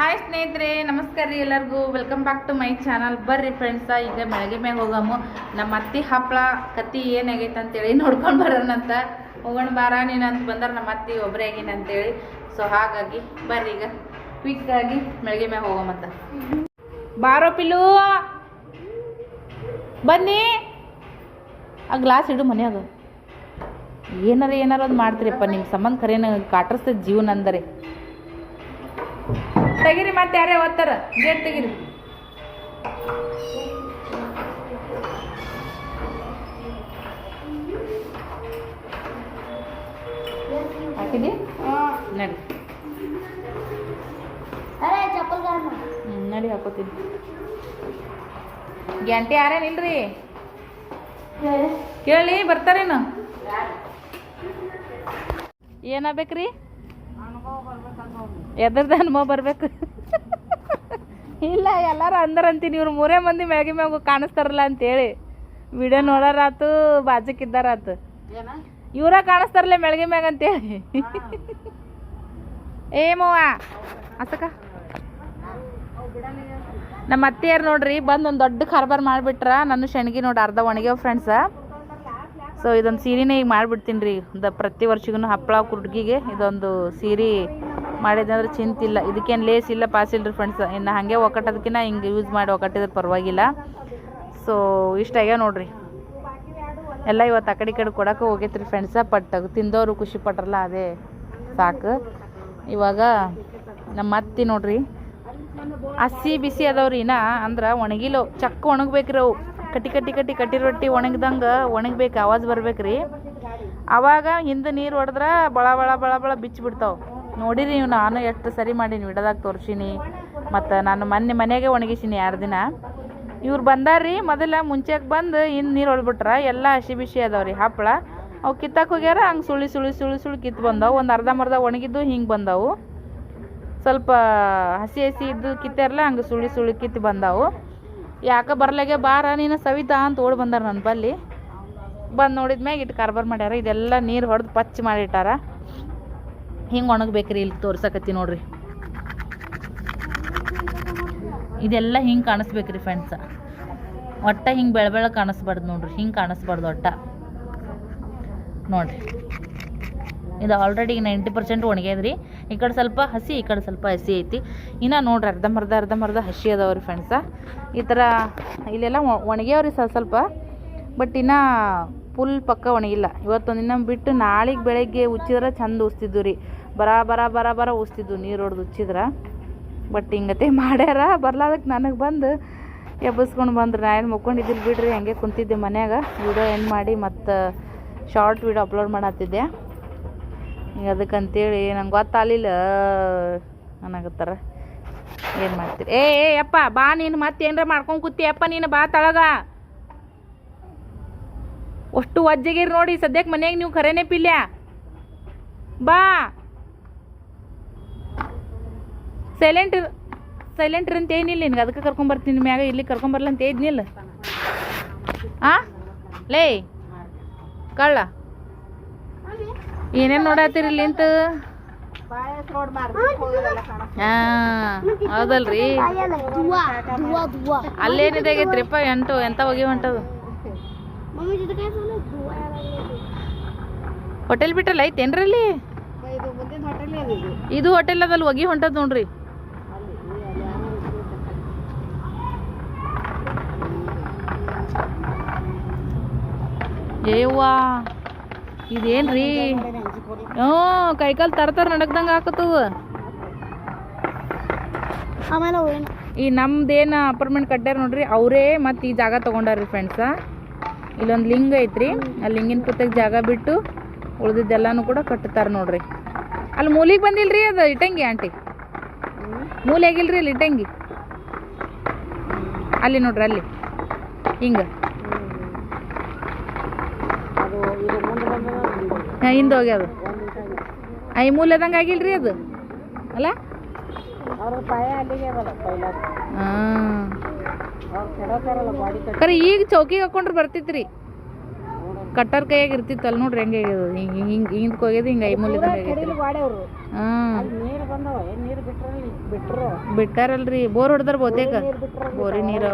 Hi ಸ್ನೇಹಿತರೆ, ನಮಸ್ಕಾರ ರೀ ಎಲ್ಲರಿಗೂ. Welcome back to my channel ಬರ್ರಿ ಫ್ರೆಂಡ್ಸ ಈಗ ಬೆಳಗ್ಗೆ ಮ್ಯಾಗ ಹೋಗಮ್ಮು ನಮ್ಮ ಅತ್ತಿ ಹಪ್ಪಳ ಕತ್ತಿ ಏನಾಗೈತೆ ಅಂತೇಳಿ ನೋಡ್ಕೊಂಡು ಬರೋಣ ಅಂತ. ಹೋಗೋಣ ಬಾರ, ನೀನು ಅಂತ ಬಂದ್ರೆ ನಮ್ಮ ಅತ್ತಿ ಒಬ್ಬರೇ ಆಗಿನ ಅಂತೇಳಿ. ಸೊ ಹಾಗಾಗಿ ಬರ್ರಿ ಈಗ. ಕ್ವಿಕ್ ಆಗಿ ಬೆಳಗ್ಗೆ ಮ್ಯಾಗ ಹೋಗಮ್ಮಂತ ಬಾರೋ ಪಿಲು ಬನ್ನಿ. ಆ ಗ್ಲಾಸ್ ಇಡು ಮನ್ಯಾಗ. ಏನಾರ ಏನಾರ ಅದು ಮಾಡ್ತೀರಿಪ್ಪ ನಿಮ್ಮ ಸಂಬಂಧ ಖರೇನ ಕಾಟರ್ಸ್ತದ ಜೀವನ ಅಂದರೆ. ತೆಗಿರಿ ಮತ್ತೆ ಯಾರೇ ಓದ್ತಾರ ಗೇಟ್ ತೆಗಿರಿ. ಹಾಕಿದಿ? ನಡಿ. ನಡಿ ಹಾಕೋತೀನಿ. ಗ್ಯಾಂಟಿ ಯಾರೇನಿಲ್ರಿ ಕೇಳಿ ಬರ್ತಾರೇನು? ಏನಾಗ್ಬೇಕ್ರಿ ಎದ್ರದ್ದು ಅನುಭವ ಬರ್ಬೇಕು. ಇಲ್ಲ ಎಲ್ಲಾರು ಅಂದರಂತೀನಿ ಇವ್ರು ಮೂರೇ ಮಂದಿ ಮ್ಯಾಗಿ ಮ್ಯಾಗ ಕಾಣಿಸ್ತಾರಲ್ಲ ಅಂತೇಳಿ. ವಿಡಿಯೋ ನೋಡಾರಾತು ಬಾಜಕ್ಕಿದ್ದಾರಾತು ಇವರ ಕಾಣಿಸ್ತಾರಲ್ಲ ಮೆಳಗೆ ಮ್ಯಾಗ ಅಂತೇಳಿ. ಏ ಮವ್ವ ಅಸಕ. ನಮ್ಮ ಅತ್ತೆಯರು ನೋಡ್ರಿ ಬಂದು ಒಂದು ದೊಡ್ಡ ಕಾರ್ಬಾರ್ ಮಾಡಿಬಿಟ್ರ. ನನ್ನ ಶೆಣಗಿ ನೋಡಿ ಅರ್ಧ ಒಣಗ್ಯಾವ ಫ್ರೆಂಡ್ಸ ಸೊ ಇದೊಂದು ಸೀರೆನೇ ಈಗ ಮಾಡಿಬಿಡ್ತೀನಿ ರೀ. ಪ್ರತಿ ವರ್ಷಗೂ ಹಪ್ಪಳ ಕುಡ್ಗಿಗೆ ಇದೊಂದು ಸೀರೆ ಮಾಡಿದೆ ಅಂದ್ರೆ ಚಿಂತಿಲ್ಲ ಇದಕ್ಕೇನು ಲೇಸ್ ಇಲ್ಲ ಪಾಸ್ ಇಲ್ಲ ರೀ ಫ್ರೆಂಡ್ಸ್ ಇನ್ನು ಹಾಗೆ ಒಕ್ಕಟ್ಟೋದಕ್ಕಿಂತ ಹಿಂಗೆ ಯೂಸ್ ಮಾಡಿ ಒಕ್ಕಟ್ಟಿದ್ರೆ ಪರವಾಗಿಲ್ಲ. ಸೊ ಇಷ್ಟ ಆಗ್ಯಾವ ನೋಡ್ರಿ. ಎಲ್ಲ ಇವತ್ತು ಆ ಕಡೆ ಈ ಕಡೆ ಕೊಡಕ್ಕೆ ಹೋಗೈತ್ರಿ ಫ್ರೆಂಡ್ಸ ಪಟ್ ತಿಂದವರು ಖುಷಿ ಪಟ್ರಲ್ಲ ಅದೇ. ಸಾಕು. ಇವಾಗ ನಮ್ಮ ಅತ್ತಿ ನೋಡ್ರಿ. ಹಸಿ ಬಿಸಿ ಅದಾವ್ರಿ ಇನ್ನ. ಅಂದ್ರೆ ಒಣಗಿಲೋ. ಚಕ್ಕ ಒಣಗ್ಬೇಕ್ರಿ ಅವು. ಕಟ್ಟಿ ಕಟ್ಟಿ ಕಟ್ಟಿ ಕಟ್ಟಿ ರೊಟ್ಟಿ ಒಣಗ್ದಂಗೆ ಒಣಗ್ಬೇಕು. ಆವಾಜ್ ಬರ್ಬೇಕ್ರಿ. ಅವಾಗ ಹಿಂದೆ ನೀರು ಹೊಡೆದ್ರೆ ಬಳ ಬಳ ಬಳ ಬಳ ಬಿಚ್ಚಿಬಿಡ್ತಾವೆ ನೋಡಿರಿ ನೀವು, ನಾನು ಎಷ್ಟು ಸರಿ ಮಾಡೀನಿ, ವಿಡದಾಗ ತೋರ್ಸೀನಿ. ಮತ್ತು ನಾನು ಮೊನ್ನೆ ಮನೆಗೆ ಒಣಗಿಸೀನಿ ಎರಡು ದಿನ. ಇವ್ರು ಬಂದಾರ್ರಿ, ಮೊದಲ ಮುಂಚೆಗೆ ಬಂದು ಇನ್ನು ನೀರು ಹೊಳ್ಬಿಟ್ರ ಎಲ್ಲ ಹಸಿ ಬಿಸಿ ಅದಾವ್ರಿ ಹಪ್ಪಳ. ಅವು ಕಿತ್ತಕ್ಕೆ ಹೋಗ್ಯಾರ, ಹಂಗೆ ಸುಳಿ ಸುಳಿ ಸುಳಿ ಸುಳಿ ಕಿತ್ತು ಬಂದವು. ಒಂದು ಅರ್ಧ ಮರ್ಧ ಒಣಗಿದ್ದು ಹಿಂಗೆ ಬಂದವು. ಸ್ವಲ್ಪ ಹಸಿ ಹಸಿ ಇದ್ದು ಕಿತ್ತಾರಲ್ಲ ಹಂಗೆ ಸುಳಿ ಸುಳಿ ಕಿತ್ತು ಬಂದಾವು. ಯಾಕೆ ಬರ್ಲಾಗೆ ಬಾರ, ನೀನು ಸವಿತಾ ಅಂತ ಓಡಿ ಬಂದಾರ ನನ್ನ ಬಲ್ಲಿ. ಬಂದು ನೋಡಿದ ಮ್ಯಾಗ ಇಟ್ಟು ಕಾರ್ಬಾರ್ ಮಾಡ್ಯಾರ, ಇದೆಲ್ಲ ನೀರು ಹೊಡೆದು ಪಚ್ಚ ಮಾಡಿಟ್ಟಾರ. ಹಿಂಗೆ ಒಣಗ್ಬೇಕ್ರಿ ಇಲ್ಲಿ ತೋರ್ಸಕತ್ತಿ ನೋಡ್ರಿ. ಇದೆಲ್ಲ ಹಿಂಗೆ ಕಾಣಿಸ್ಬೇಕ್ರಿ ಫ್ರೆಂಡ್ಸ ಒಟ್ಟ ಹಿಂಗೆ ಬೆಳ ಬೆಳ ಕಾಣಿಸ್ಬಾರ್ದು ನೋಡ್ರಿ. ಹಿಂಗೆ ಕಾಣಿಸ್ಬಾರ್ದು ಒಟ್ಟ. ನೋಡ್ರಿ. ಇದು ಆಲ್ರೆಡಿ ನೈಂಟಿ ಪರ್ಸೆಂಟ್ ಒಣಗ್ಯದ್ರಿ ಈ ಕಡೆ ಸ್ವಲ್ಪ ಹಸಿ, ಈ ಕಡೆ ಸ್ವಲ್ಪ ಹಸಿ ಐತಿ. ಇನ್ನು ನೋಡ್ರಿ ಅರ್ಧಂಬರ್ಧ ಅರ್ಧಂಬರ್ಧ ಹಸಿ ಅದಾವ್ರಿ ಫ್ರೆಂಡ್ಸ ಈ ಥರ ಇಲ್ಲೆಲ್ಲ ಒಣಗ್ಯಾವ್ರಿ ಸ್ವಲ್ಪ ಸ್ವಲ್ಪ. ಬಟ್ ಇನ್ನು ಫುಲ್ ಪಕ್ಕ ಒಣಗಿಲ್ಲ. ಇವತ್ತೊಂದಿನ ದಿನ ಬಿಟ್ಟು ನಾಳೆಗೆ ಬೆಳಗ್ಗೆ ಉಚ್ಚಿದ್ರೆ ಚಂದ ಉಸ್ತಿದ್ವು ರೀ ಬರ ಬರ ಬರ ಬರ ಉಸ್ತಿದ್ವು, ನೀರು ಹೊಡೆದು ಉಚ್ಚಿದ್ರೆ. ಬಟ್ ಹಿಂಗತೆ ಮಾಡ್ಯಾರ ಬರ್ಲಾದಕ್ಕೆ ನನಗೆ ಬಂದು ಎಬ್ಬಿಸ್ಕೊಂಡು ಬಂದ್ರೆ. ನಾ ಏನು ಮುಕ್ಕೊಂಡಿದ್ದಿಲ್ಲ ಬಿಡ್ರಿ, ಹಂಗೆ ಕುಂತಿದ್ದೆ ಮನ್ಯಾಗ. ವಿಡಿಯೋ ಎಂಡ್ ಮಾಡಿ ಮತ್ತು ಶಾರ್ಟ್ ವಿಡಿಯೋ ಅಪ್ಲೋಡ್ ಮಾಡತ್ತಿದ್ದೆ. ಈಗ ಅದಕ್ಕಂತೇಳಿ ನಂಗೆ ಗೊತ್ತಾಗಲಿಲ್ಲ ಅನ್ನಕತ್ತಾರ ಏನು ಮಾಡ್ತೀರಿ. ಏ ಏ ಅಪ್ಪ ಬಾ ನೀನು ಮತ್ತೆ ಏನರ ಮಾಡ್ಕೊಂಡು ಕೂತಿ. ಅಪ್ಪ ನೀನು ಬಾ ತಳಗ. ಅಷ್ಟು ಒಜ್ಜಗಿರಿ ನೋಡಿ ಸದ್ಯಕ್ಕೆ ಮನೆಯಾಗ ನೀವು ಖರೇನೆ ಪಿಲ್ಯ ಬಾ. ಸೈಲೆಂಟ್ ಸೈಲೆಂಟ್ ಅಂತ ಏನಿಲ್ಲ ನಿನ್ಗೆ? ಅದಕ್ಕೆ ಕರ್ಕೊಂಬರ್ತೀನಿ ಮ್ಯಾಗ. ಇಲ್ಲಿ ಕರ್ಕೊಂಬರ್ಲ ಅಂತ ಏನಿಲ್ಲ ಆ? ಲೇ ಕಳ್ಳ. ಏನೇನು ನೋಡತ್ತೀರಿ ಇಲ್ಲಿ ಅಂತ ಹಾಂ ಹೌದಲ್ರಿ. ದುವಾ ದುವಾ ದುವಾ ಅಲ್ಲೇನಿದೆ ಆಗೈತ್ರಿಪ್ಪ? ಎಂಟು ಎಂತ ಹೋಗಿ ಹೊಂಟದು ಹೋಟೆಲ್ ಬಿಟ್ಟಲ್ಲ ಐತೇನ್ರಲ್ಲಿ ಇದು ಮುಂದಿನ ಹೋಟೆಲ್ ಅದು ಇದು. ಇದು ಹೋಟೆಲ್ ಅದಲ್ಲಿ ಹೋಗಿ ಹೊಂಟದ್ ನೋಡ್ರಿ. ಏವ್ವಾ ಇದೇನ್ರಿ? ಹ್ಞೂ ಕೈಕಾಲು ತರ್ತಾರ ನಡಕ್ದಂಗೆ ಹಾಕತ್ತವ ಈ ನಮ್ದೇನು ಅಪಾರ್ಟ್ಮೆಂಟ್ ಕಟ್ಟ್ಯಾರ ನೋಡ್ರಿ ಅವರೇ ಮತ್ತು ಈ ಜಾಗ ತೊಗೊಂಡಾರ್ರಿ ಫ್ರೆಂಡ್ಸ ಇಲ್ಲೊಂದು ಲಿಂಗ ಐತ್ರಿ ಆ ಲಿಂಗಿನ ಪುತ್ತಕ್ಕೆ ಜಾಗ ಬಿಟ್ಟು ಉಳ್ದಿದ್ದೆಲ್ಲನೂ ಕೂಡ ಕಟ್ಟುತ್ತಾರ ನೋಡ್ರಿ. ಅಲ್ಲಿ ಮೂಲಿಗೆ ಬಂದಿಲ್ರಿ ಅದು ಇಟ್ಟಂಗಿ ಆಂಟಿ? ಮೂಲೆ ಆಗಿಲ್ರಿ ಅಲ್ಲಿ ಇಟಂಗಿ ಅಲ್ಲಿ ನೋಡ್ರಿ ಅಲ್ಲಿ ಹಿಂಗೆ. ಹಿಂದೆ ಹೋಗ್ಯದ ಐ ಅದಂಗ ಆಗಿಲ್ರಿ ಅದು? ಅಲ್ಲ? ಖರೆ ಈಗ ಚೌಕಿಗೆ ಹಾಕೊಂಡ್ರೆ ಬರ್ತಿತ್ರಿ. ಕಟ್ಟರ್ ಕೈಯಾಗ ಇರ್ತಿತ್ತಲ್ಲ ನೋಡ್ರಿ ಹೆಂಗೆ ಹಿಂಗೆ ಹಿಂಗೆ ಹಿಂದಕ್ಕೆ ಹಿಂಗೆ ಐ ಮೂಲ ಬಿಟ್ಟಾರಲ್ರಿ. ಬೋರ್ ಹೊಡ್ದಾರ ಬಹುತೇಕ. ಬೋರಿ ನೀರು.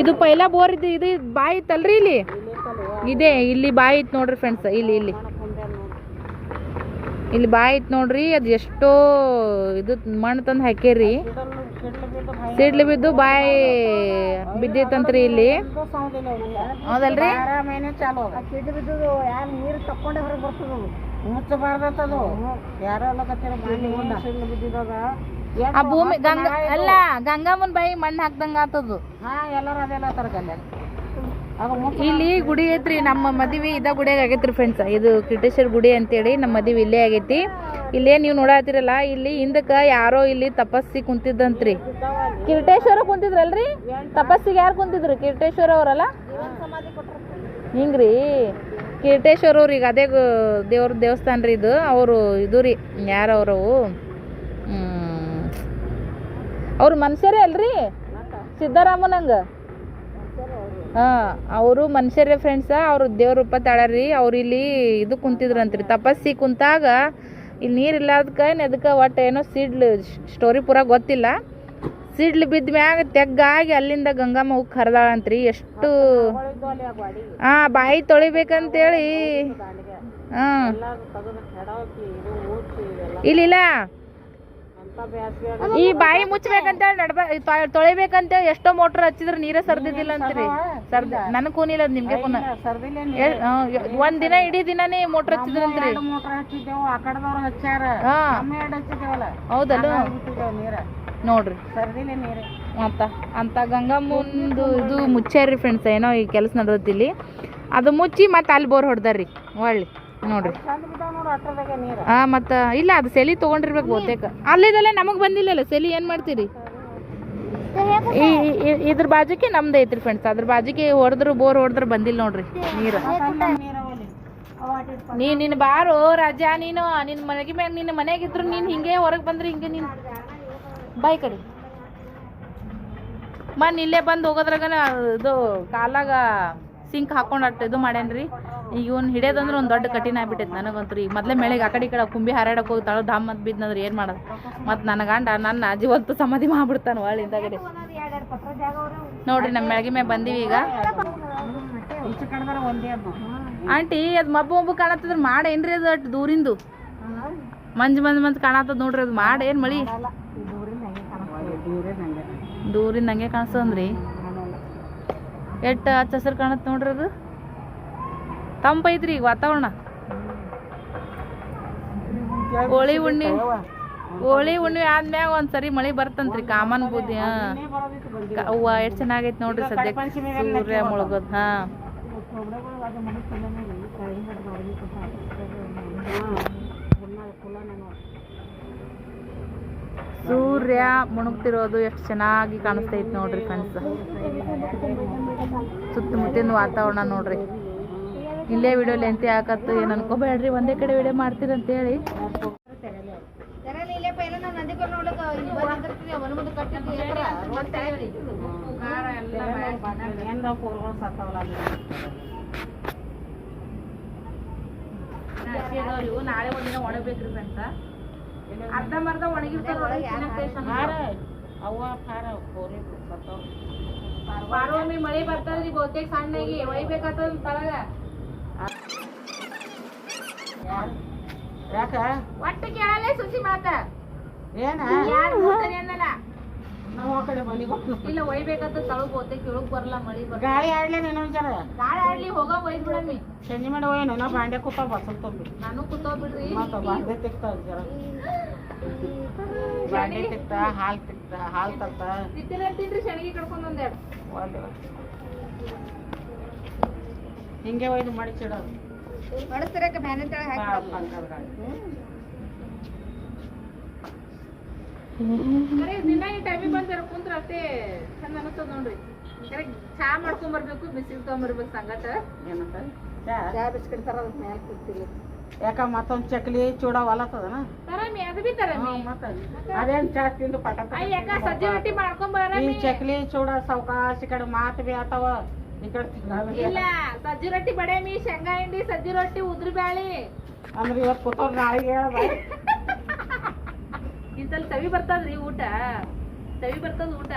ಇದು ಪೈಲ ಬೋರ್ ಇದು ಇದು ಬಾಯಿ ಇತ್ತಲ್ರಿ ಇಲ್ಲಿ? ಇದೆ, ಇಲ್ಲಿ ಬಾಯಿ ಇತ್ತು ನೋಡ್ರಿ ಫ್ರೆಂಡ್ಸ್ ಇಲ್ಲಿ ಇಲ್ಲಿ. ಇಲ್ಲಿ ಬಾಯಿ ಇತ್ತು ನೋಡ್ರಿ, ಅದು ಎಷ್ಟೋ ಇದು ಮಣ್ಣು ತಂದು ಹಾಕ್ಯಾರಿ. ಸಿಡ್ಲಿ ಬಿದ್ದು ಬಾಯಿ ಬಿದ್ದಿತ್ತಂತ್ರಿ ಇಲ್ಲಿ. ಹೌದಲ್ರಿ? ಆ ಭೂಮಿ ಗಂಗಾ, ಅಲ್ಲ ಗಂಗಮ್ಮನ ಬಾಯಿ ಮಣ್ಣು ಹಾಕ್ದಂಗ ಆತದು. ಹಾ, ಎಲ್ಲರೂ ಅದೆಲ್ಲ ಮುಚ್ಚ ಇಲ್ಲಿ ಗುಡಿ ಐತ್ರಿ, ನಮ್ಮ ಮದುವೆ ಇದ ಗುಡಿಯಾಗ ಆಗೈತ್ರಿ ಫ್ರೆಂಡ್ಸ್ ಇದು ಕ್ರಿಟೇಶ್ವರ ಗುಡಿ ಅಂತೇಳಿ ನಮ್ಮ ಮದುವೆ ಇಲ್ಲೇ ಆಗೈತಿ. ಇಲ್ಲೇ ನೀವು ನೋಡಾತಿರಲ್ಲ, ಇಲ್ಲಿ ಹಿಂದಕ್ಕೆ ಯಾರೋ ಇಲ್ಲಿ ತಪಸ್ಸಿ ಕುಂತಿದ್ದಂತ್ರಿ ಕಿರಟೇಶ್ವರ ಕುಂತಿದ್ರಲ್ರಿ? ತಪಸ್ಸಿಗೆ ಯಾರು ಕುಂತಿದ್ರು? ಕಿರಟೇಶ್ವರ ಅವರಲ್ಲ? ಹಿಂಗ್ರಿ. ಈಗ ಅವ್ರಿಗೆ ಅದೇ ದೇವ್ರ ದೇವಸ್ಥಾನ ರೀ ಇದು. ಅವರು ಇದು ರೀ, ಯಾರು ಅವರು ಅವ್ರು ಮನುಷ್ಯರೇ ಅಲ್ರಿ? ಸಿದ್ದರಾಮನಂಗ? ಹಾಂ ಅವರು ಮನುಷ್ಯರೇ ಫ್ರೆಂಡ್ಸ ಅವರು ದೇವ್ರ ರೂಪ ತಾಳ್ಯಾರ್ರಿ ಅವ್ರು ಇಲ್ಲಿ ಇದು ಕುಂತಿದ್ರಂತ್ರಿ. ತಪಸ್ಸಿ ಕುಂತಾಗ ಇಲ್ಲಿ ನೀರು ಏನು ಅದಕ್ಕೆ ಒಟ್ಟು ಏನೋ ಸಿಡ್ಲು ಸ್ಟೋರಿ ಪೂರ ಗೊತ್ತಿಲ್ಲ. ಸಿಡ್ಲು ಬಿದ್ದ ಮ್ಯಾಗ ತೆಗ್ಗಾಗಿ ಅಲ್ಲಿಂದ ಗಂಗಮ್ಮ ಹೋಗಿ ಕರೆದಾಳಂತ್ರಿ ಎಷ್ಟು ಹಾಂ ಬಾಯಿ ತೊಳಿಬೇಕಂತೇಳಿ. ಹಾಂ. ಇಲ್ಲಿಲ್ಲ. ಈ ಬಾಯಿ ಮುಚ್ಚಬೇಕಂತ ನಡ್ಬ ತೊಳಿಬೇಕಂತ ಎಷ್ಟೋ ಮೋಟರ್ ಹಚ್ಚಿದ್ರೆ ನೀರೇ ಸರ್ದಿದ್ದಿಲ್ಲ ಅಂತೀರಿ? ಸರ್ದ ನನಗೆ ಕೂನಿಲ್ಲ ಅದ್ ನಿಮ್ಗೆ ಕೂನ. ಒಂದ್ ದಿನ ಇಡೀ ದಿನಾನೇ ಮೋಟರ್ ಹಚ್ಚಿದ್ರಂತ್ರಿ ಹೌದಲ್ಲ? ನೋಡ್ರಿ. ಮತ್ತ ಅಂತ ಅಂತ ಗಂಗಮ್ಮಂದು ಇದು ಮುಚ್ಚಾರ್ರಿ ಫ್ರೆಂಡ್ಸ್ ಏನೋ ಈ ಕೆಲಸ ನಡೆದಿಲ್ಲಿ ಅದು ಮುಚ್ಚಿ ಮತ್ತೆ ಅಲ್ಲಿ ಬೋರ್ ಹೊಡ್ದಾರ್ರಿ ಒಳ್ಳೆ ನೋಡ್ರಿ. ಹಾಂ ಮತ್ತ ಇಲ್ಲ ಅದು ಸೆಲಿ ತಗೊಂಡಿರ್ಬೇಕು ಬಹುತೇಕ. ಅಲ್ಲಿದಲ್ಲೇ ನಮಗ್ ಬಂದಿಲ್ಲಲ್ಲ ಸೆಲಿ ಏನ್ ಮಾಡ್ತೀರಿ? ಈ ಇದ್ರ ಬಾಜುಕ್ಕೆ ನಮ್ದು ಐತ್ರಿ ಫ್ರೆಂಡ್ಸ್ ಅದ್ರ ಬಾಜುಕ್ಕೆ ಹೊಡೆದ್ರು ಬೋರ್ ಹೊಡೆದ್ರು ಬಂದಿಲ್ಲ ನೋಡ್ರಿ ನೀರು. ನೀ ನಿನ್ ಬಾರು ರಾಜ ನೀನು ನಿನ್ ಮನೆಗೆ ಮ್ಯಾಗ ನಿನ್ನ ಇದ್ರು ನೀನ್ ಹಿಂಗೆ ಹೊರಗೆ ಬಂದ್ರೆ ಹಿಂಗೆ ನೀನು. ಬಾಯ್ ಕಡೆ. ಮನ್ ಇಲ್ಲೇ ಬಂದು ಹೋಗೋದ್ರಾಗ ಇದು ಕಾಲಾಗ ಸಿಂಕ್ ಹಾಕೊಂಡು ಇದು ಮಾಡ್ಯಾನ್ರಿ. ಈಗ ಇವ್ನು ಹಿಡಿಯೋದಂದ್ರೆ ಒಂದು ದೊಡ್ಡ ಕಠಿಣ ಆಗ್ಬಿಟ್ಟೈತೆ ನನಗಂತೂ ಈಗ ಮೊದಲೇ ಮೇಳೆಗೆ ಆ ಕಡೆ ಈ ಕಡೆ ಕುಂಬಿ ಹಾರಾಡಕ್ಕೆ ಹೋಗಿ ತಳ ಧಾಮ್ ಅಂತ ಬಿದ್ನಂದ್ರೆ ಏನು ಮಾಡೋದು? ಮತ್ತು ನನ್ನ ಗಂಡ ನನ್ನ ಜೀವಂತ ಸಮಾಧಿ ಮಾಡ್ಬಿಡ್ತಾನೆ ಒಳ್ಳೆ ಅವ್ರೆ ನೋಡ್ರಿ ನಮ್ಮ ಮೆಳಗಿ ಮೇಲೆ ಬಂದೀವಿ ಈಗ. ಆಂಟಿ ಅದು ಮಬ್ಬು ಮಬ್ಬು ಕಾಣತ್ತದ್ರ ಮಾಡೇನ್ರಿ ಅದು ಅಷ್ಟು ದೂರಿಂದು? ಮಂಜು ಮಂಜು ಮಂಜು ಕಾಣತ್ತದ ನೋಡ್ರಿ ಅದು ಮಾಡ ಏನು ಮಳಿ? ದೂರಿಂದ ಹಂಗೆ ಕಾಣಿಸ್ತದ್ರಿ. ಎಷ್ಟು ಹಚ್ಚ ಹಸಿರು ಕಾಣತ್ ನೋಡ್ರಿ ಅದು? ತಂಪೈತ್ರಿ ಈಗ ವಾತಾವರಣ. ಹೋಳಿ ಹುಣ್ಣಿ ಹೋಳಿ ಹುಣ್ಣಿ ಆದ್ಮ್ಯಾಗ ಒಂದ್ಸರಿ ಮಳಿ ಬರ್ತಂತ್ರಿ, ಕಾಮನ್ ಹಾ. ಬಂದಿ ಕ- ಅವ್ವ ಎಷ್ಟು ಚೆನ್ನಾಗೈತೆ ನೋಡ್ರಿ ಸದ್ಯಕ್ಕೆ ಸೂರ್ಯ ಮುಳುಗೋದು ಹಾ ಒಬ್ರಗಳು ಅದು ಮುಗಿಸ್ತಿಲ್ಲ ನೋಡಿ ಕೆಳಗಿಂದ ಅದು ಮಾಡ್ಬೇಕು ಅಂತ ಹಾಂ ಕುಲ್ಲ ಕುಲ್ಲನೇ ನೋಡಿ ಸೂರ್ಯ ಮುಣುಗ್ತಿರೋದು ಎಷ್ಟು ಚೆನ್ನಾಗಿ ಕಾಣಿಸ್ತೈತಿ ನೋಡ್ರಿ ಫ್ರೆಂಡ್ಸ್ ಸುತ್ತಮುತ್ತಿನ ವಾತಾವರಣ ನೋಡ್ರಿ. ಇಲ್ಲೇ ವಿಡಿಯೋ ಲೆಂತಿ ಹಾಕತ್ತು ಏನು ಅನ್ಕೋಬೇಡ್ರಿ, ಒಂದೇ ಕಡೆ ವಿಡಿಯೋ ಮಾಡ್ತೀರಂತೇಳಿ ನಾಳೆ ಒಂದಿನ ಒಣಬೇಕ್ರಿ ಫ್ರೆಂಡ್ಸ ಅರ್ಧ ಮರ್ಧ ಒಣಗಿರ್ತಾರ ಅವ್ವ ಖಾರ ಪೂರಿ ಸತ್ತವ ಬಾರೋಮಿ ಮಳಿ ಬರ್ತದ್ರಿ ಬಹುತೇಕ ಸಣ್ಣಗಿ ಒಯ್ಬೇಕಾಗ್ತದ ತಳಗ. ಯಾಕ? ಒಟ್ಟು ಕೇಳಲೇ ಸುಸಿ ಮಾತ. ಇಲ್ಲ ಒಯ್ಬೇಕಂತ ತಳಗ್ ಬಹುತೇಕ ಕೇಳಕ್ ಬರಲ್ಲ ಮಳಿ ಬರ್ ಗಾಳಿ ಆಡ್ಲಿ ಇನ್ನೊಂದ್ ನಾಳೆ ಆಡ್ಲಿ ಹೋಗ ಒಯ್ದ್ ಬಿಡಮ್ಮಿ. ಸಂಜೆ ಮಾಡಿ ಹೋಯ್ನು ನಾ ಬಾಂಡೆ ಬಸಲ್ ತೊಂಬಿ ನಾನು ಕೂತೋ ಬಿಡ್ರಿ ಮತ್ತ ಬಾಂಡೆ ಜರ. ಬಾಂಡೆ ತಿಕ್ತ ಹಾಲ್ ತಿಕ್ತ ಹಾಲ್ ತರ್ತ. ಶೆಣಗಿ ಕಡ್ಕೊಂಡ್ ಒಂದೆರಡು ಹಿಂಗೆ ಒಯ್ದು ಮಡಿಚಿಡೋದು ಹೊಡಸ್ತಿರಕ್ಕೆ ಬ್ಯಾನೆ ತಳ ದಿನ ಈ ಟೈಮಿಗೆ ಬಂದ್ರೆ ಕುಂತ್ರ ಅಷ್ಟೇ ಚಂದ ಅನಿಸ್ತದ ನೋಡ್ರಿ. ಕರೆಕ್ಟ್ ಚಾ ಮಾಡ್ಕೊಂಡ್ ಬರ್ಬೇಕು ಬಿಸಿಲು ತಗೊಂಬರ್ಬೇಕು ಸಂಗಟ. ಏನಂತ? ಚಾ ಬಿಸ್ಕಿಟ್ ತರೋದ್ ಮ್ಯಾಲ ಕೂತಿಲ್ಲ. ಯಾಕ ಮತ್ತೊಂದ್ ಚಕ್ಲಿ ಚೂಡ ಹೊಲತ್ತದನ? ತರಮಿ ಅದು ಬಿ ತರಮಿ. ಅದೇನ್ ಚಾ ತಿಂದು ಪಟ ಯಾಕ ಸಜ್ಜಿ ರೊಟ್ಟಿ ಮಾಡ್ಕೊಂಡ್ ಬರ ಈ ಚಕ್ಲಿ ಚೂಡ ಸಾವಕಾಶ ಕಡೆ ಮಾತು ಬಿ ಆತವ. ಈ ಕಡೆ ಇಲ್ಲ ಸಜ್ಜಿ ರೊಟ್ಟಿ ಬಡೇಮಿ ಶೇಂಗಾ ಹಿಂಡಿ ಸಜ್ಜಿ ರೊಟ್ಟಿ ಉದ್ರಿ ಬ್ಯಾಳಿ. ಅಂದ್ರೆ ಇವತ್ತು ಕೂತವ್ರ ನಾಳೆಗೆ ಹೇಳ್ದ ಇಂತಲ್ಲಿ ತವಿ ಬರ್ತದ್ರಿ ಊಟ. ತವಿ ಬರ್ತದ ಊಟ.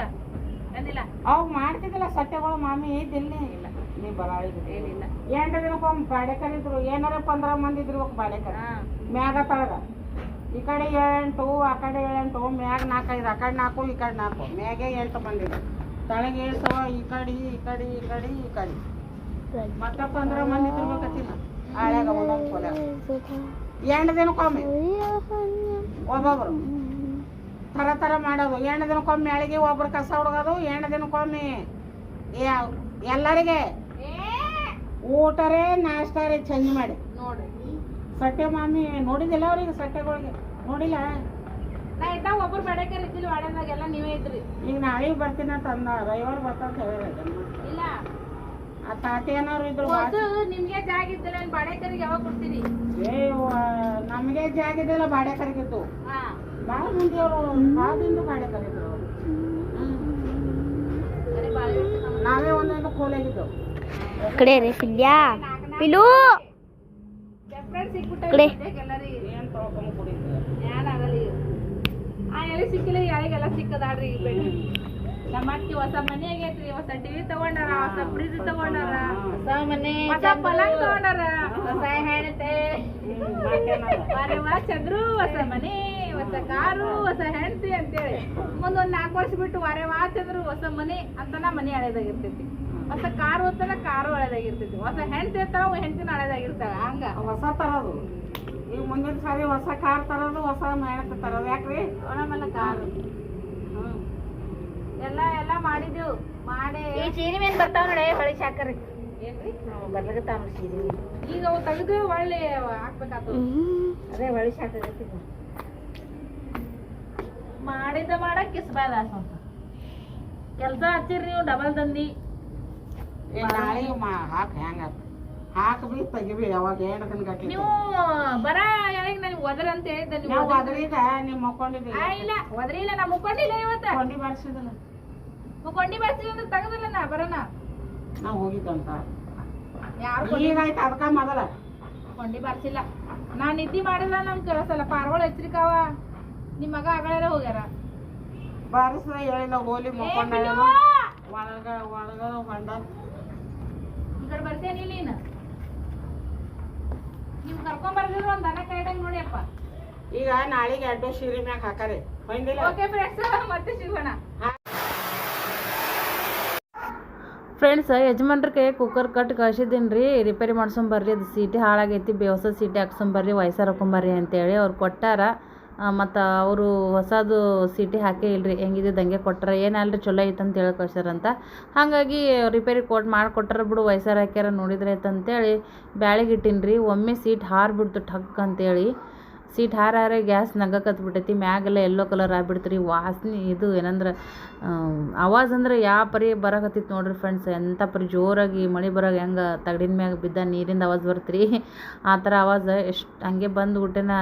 ಅವ್ ಮಾಡ್ತಿದ್ದಿಲ್ಲ ಸತ್ಯಗಳು ಮಾಮಿ ಇದ್ದಿಲ್ಲ ಇಲ್ಲ. ನೀ ಬರಾಳಿ ಏನಿಲ್ಲ. ಎಂಟು ದಿನಕ್ಕೊಮ್ಮೆ ಬಾಡೆಕರ್ ಇದ್ರು ಏನಾರ ಪಂದ್ರ ಮಂದಿ ಒಬ್ಬ ಬಾಡೆಕರ್ ಹಾ. ಮ್ಯಾಗ ತಳಗ. ಈ ಕಡೆ ಎಂಟು ಆ ಕಡೆ ಎಂಟು ಮ್ಯಾಗ ನಾಲ್ಕೈದು ಆ ಕಡೆ ನಾಲ್ಕು ಈ ಕಡೆ ನಾಲ್ಕು. ಮ್ಯಾಗೆ ಎಂಟು ಬಂದಿದೆ ತಳಗೆ ಎಂಟು ಈ ಕಡೆ ಈ ಕಡೆ ಈ ಕಡೆ ಈ ಕಡೆ. ಮತ್ತೆ ಪಂದ್ರ ಮಂದಿ ತಿರ್ಬೇಕತ್ತಿಲ್ಲ ಹಳ್ಯಾಗ ಒಂದೊಂದು ಕೊಲೆ. ಎಂಟು ದಿನಕ್ಕೊಮ್ಮೆ ಒಬ್ಬೊಬ್ರು. ಥರ ಥರ ಮಾಡೋದು ಎಣ್ಣೆ ದಿನಕ್ಕೊಮ್ಮೆ ಅಳಿಗೆ ಒಬ್ರು ಕಸ ಹುಡುಗೋದು ಎಣ್ಣೆ ದಿನಕ್ಕೊಮ್ಮೆ ಎಲ್ಲರಿಗೆ ಊಟರೇ ನಾಷ್ಟಾರೇ ಚೇಂಜ್ ಮಾಡಿ. ನೋಡಿ ಸಟ್ಟೆ ಮಾಮಿ ನೋಡಿದಿಲ್ಲ ಅವ್ರಿಗೆ ಸಟ್ಟೆಗಳಿಗೆ ನೋಡಿಲ್ಲ? ನಾ ಇದ್ದಾಗ ಒಬ್ರು ಬಡೇಕರ್ ಇದ್ದಿಲ್ಲ ವಾಡ್ಯಾನಾಗೆಲ್ಲ ನೀವೇ ಇದ್ರಿ. ಈಗ ನಾಳೆಗೆ ಬರ್ತೀನಿ ಅಂತ ಅಂದ ರವಿವಾರ ಬರ್ತಾಂತ ಹೇಳ್ಯಾರ ಇಲ್ಲ. ಆ ತಾತಿ ಏನಾರು ಇದ್ರು ನಿಮ್ಗೆ ಜಾಗ ಇದ್ದಿಲ್ಲ ಬಾಡೇಕರಿಗೆ ಯಾವಾಗ ಕೊಡ್ತೀರಿ? ನಮಗೆ ಜಾಗಿದ್ದಿಲ್ಲ ಬಾಡೆ ಕರಗಿದ್ದು ಹಾ. ಭಾಳ ಮಂದಿ ಅವರು ಕರಿದ್ರು ಬಾಳೆ ಇಟ್ಟು ನಾವೇ ಒಂದೊಂದು ಕೋಲಾಗಿದ್ದು. ಕಡೆ ರೀ ಪಿಲ್ಯಾ ಪಿಲು? ಕಡೆ. ಸಿಕ್ಕಿಲ್ಲ ಯಾರಿಗೆಲ್ಲ ಸಿಕ್ಕದಾಡ್ರಿ ನಮ್ಮ ಅಕ್ಕಿ ಹೊಸ ಮನೆ ಆಗೈತ್ರಿ ಹೊಸ ಟಿವಿ ತಗೊಂಡಾರ ಹೊಸ ಫ್ರಿಜ್ ತಗೊಂಡಾರ. ಹೊಸ ಮನೆ ಹೊಸ ಪಲಂಗ್ ತಗೊಂಡಾರ. ಹೊಸ ಹೆಣತೆ? ಅರೆ ವಾ ಚಂದ್ರು ಹೊಸ ಮನೆ ಹೊಸ ಕಾರು ಹೊಸ ಹೆಂಡತಿ ಅಂತೇಳಿ. ಮುಂದೊಂದ್ ನಾಲ್ಕು ವರ್ಷ ಬಿಟ್ಟು ಅರೆ ವಾ ಚಂದ್ರು ಹೊಸ ಮನೆ ಅಂತನ ಮನೆ ಹಳೇದಾಗಿರ್ತೈತಿ. ಹೊಸ ಕಾರು ಅಂತನ ಕಾರು ಹಳೇದಾಗಿರ್ತೈತಿ. ಹೊಸ ಹೆಂಡತಿ ಇರ್ತಾವ ಹೆಂಡತಿನ ಹಳೇದಾಗಿರ್ತಾವ ಹಂಗ. ಹೊಸ ತರೋದು. ಈಗ ಮುಂದಿನ ಸಾರಿ ಹೊಸ ಕಾರ್ ತರೋದು ಹೊಸ ಮೆಣಕ ತರೋದು. ಯಾಕ್ರಿ? ಕಾರು. ಹ್ಮ್. ಎಲ್ಲ ಎಲ್ಲ ಮಾಡಿದೆವು. ಮಾಡಿ. ಈ ಚೀನಿ ಮೇನ್ ಬರ್ತಾವ ನೋಡಿ ಹೊಳಿ ಶಾಕರಿ ಏನ್ರಿ? ಬರ್ಲಕತ್ತಾವ ಸೀರೆ. ಈಗ ಅವು ತೆಗೆದು ಒಳ್ಳೆ ಹಾಕ್ಬೇಕಾಗ್ತದ. ಅದೇ ಹೊಳಿ ಮಾಡಿದ್ದ ಮಾಡಕ್ ಕಿಸ್ಬಾದ ಕೆಲಸ ಹಚ್ಚಿರಿ ನೀವು ಡಬಲ್ ದಂದಿ ಮಾ ಹಾಕ್ ಹೆಂಗ ಹಾಕ್ಬಿ ತೆಗಿಬಿ ಯಾವಾಗ ನೀವು ಬರ ಯಾರಿಗೆ ನನಗೆ ಒದ್ರ ಅಂತ ಹೇಳಿದ್ದೆ ನೀವು ನಾವು ಒದ್ರ- ಅದ್ರಿಂದ ನೀವು ಮಕ್ಕೊಂಡಿದ್ವಿ ಆ, ಇಲ್ಲ ಒದ್ರಿ ಇಲ್ಲ ನಾ ಮುಕ್ಕೊಂಡಿಲ್ಲ ಇವತ್ತ. ಕೊಂಡಿ ಬಾರಿಸಿದಲ್ಲ. ಮುಕ್ಕೊಂಡಿ ಬರ್ತೀವಿ ಅಂದ್ರೆ ತೆಗದಿಲ್ಲ ನಾ ಬರೋಣ ನಾವು ಹೋಗಿದ್ದಂತ ಯಾರು ಆಯ್ತು ಅದಕ್ಕ ಮಾಡಲ್ಲ ಕೊಂಡಿ ಬರ್ಸಿಲ್ಲ ನಾ ನಿದ್ದಿ ಮಾಡಿಲ್ಲ ನಮ್ ಕೆಲಸಲ್ಲ ಪಾರ್ವಳ ಎಚ್ಚರಿಕಾವ ನಿಮ್ ಮಗ ಅಗಳೇ ಹೋಗ್ಯಾರ ಬಾರಿಸಿದ ಹೇಳಿಲ್ಲ ಹೋಲಿ ಮಕ್ಕೊಂಡ. ಒಳಗ ಒಳಗ ಹೊಂಡ ಈ ಕಡೆ ಬರ್ತೇನೆ ನೀನು ನೀವು ಕರ್ಕೊಂಡ್ ಬರ್ದಿದ್ರು ಒಂದ್ ದನ ಕೈದಂಗ್ ನೋಡಿ ಅಪ್ಪ ಈಗ ನಾಳೆಗೆ ಎರಡು ಶಿರಿ ಮ್ಯಾಗ ಹಾಕಾರೆ ಹೊಂದಿಲ್ಲ ಓಕೆ ಫ್ರೆಂಡ್ಸ್ ಮತ್ತೆ ಸಿಗೋಣ ಹಾ. ಫ್ರೆಂಡ್ಸ್ ಯಜಮಾನ್ರ ಕೈ ಕುಕ್ಕರ್ ಕಟ್ ಕಳ್ಸಿದ್ದೀನಿ ರೀ ರಿಪೇರಿ ಮಾಡ್ಸೊಂಬರ್ರಿ, ಅದು ಸೀಟಿ ಹಾಳಾಗೈತಿ. ಬೇ ಸೀಟಿ ಹಾಕ್ಸೊಂಬರ್ರಿ, ವಯಸ್ಸಾರ ಹಾಕೊಂಬರ್ರಿ ಅಂತೇಳಿ ಅವ್ರು ಕೊಟ್ಟಾರ. ಮತ್ತು ಅವರು ಹೊಸದು ಸೀಟಿ ಹಾಕೇ ಇಲ್ರಿ. ಹೆಂಗಿದೆ ದಂಗೆ ಕೊಟ್ಟಾರ ಏನಲ್ರಿ ಚಲೋ ಐತೆ ಅಂತ ಹೇಳಿ ಕಳ್ಸ್ಯಾರಂತ. ಹಾಗಾಗಿ ರಿಪೇರಿ ಕೊಟ್ಟು ಮಾಡಿಕೊಟ್ಟಾರ ಬಿಡು, ವಯಸ್ಸಾರ ಹಾಕ್ಯಾರ ನೋಡಿದ್ರೆ ಅಂತೇಳಿ ಬ್ಯಾಳಿಗೆ ಇಟ್ಟೀನಿ ರೀ ಒಮ್ಮೆ ಸೀಟ್ ಹಾರ್ಬಿಡ್ತು ಠಕ್ ಅಂತೇಳಿ. ಸೀಟ್ ಹಾರ ಹಾರ ಗ್ಯಾಸ್ ನಗಕತ್ಬಿಟ್ಟೈತಿ ಮ್ಯಾಗೆಲ್ಲ ಎಲ್ಲೋ ಕಲರ್ ಆಗ್ಬಿಡ್ತು ರೀ ವಾಸನೆ ಇದು ಏನಂದ್ರೆ ಆವಾಜ್ ಅಂದ್ರೆ ಯಾವ ಪರಿ ಬರಕತ್ತಿತ್ತು ನೋಡ್ರಿ ಫ್ರೆಂಡ್ಸ್ ಎಂಥ ಪರಿ ಜೋರಾಗಿ ಮಳೆ ಬರೋ ಹೆಂಗೆ ತಗಡಿನ ಮ್ಯಾಗ ಬಿದ್ದ ನೀರಿಂದ ಆವಾಜ್ ಬರ್ತೀರಿ. ಆ ಥರ ಆವಾಜ್ ಎಷ್ಟು ಹಂಗೆ ಬಂದುಬಿಟ್ಟೆನ